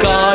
நன்மைக்காய்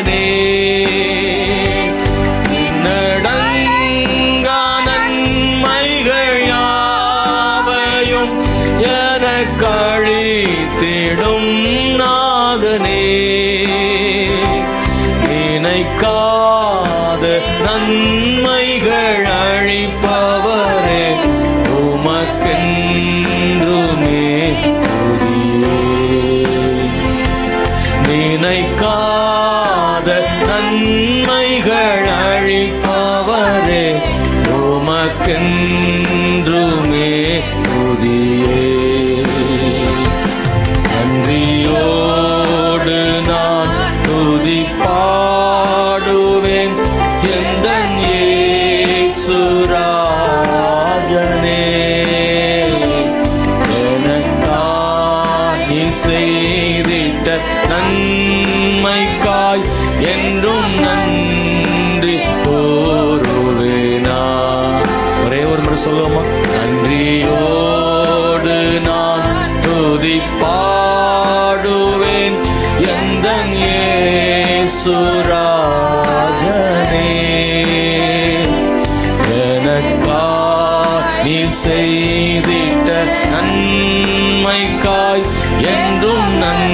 நாதனே என்னடங்கா யாவையும் எனக்கழித்திடும் நாதனே. நினைக்காத நன்மைகள் உமக்கென்றுமே புதியே. நன்றியோடு நான் துதி பாடுவேன். எந்த சுராஜனே எனக்காய் செய்திட்ட நன்மைக்காய் என்றும் நன்றி சொல்லுவோமா? நன்றியோடு நான் துதி பாடுவேன் எந்த ஏசுராஜனே எனக்கா நீ செய்திட்ட நன்மைக்காய் என்றும் நன்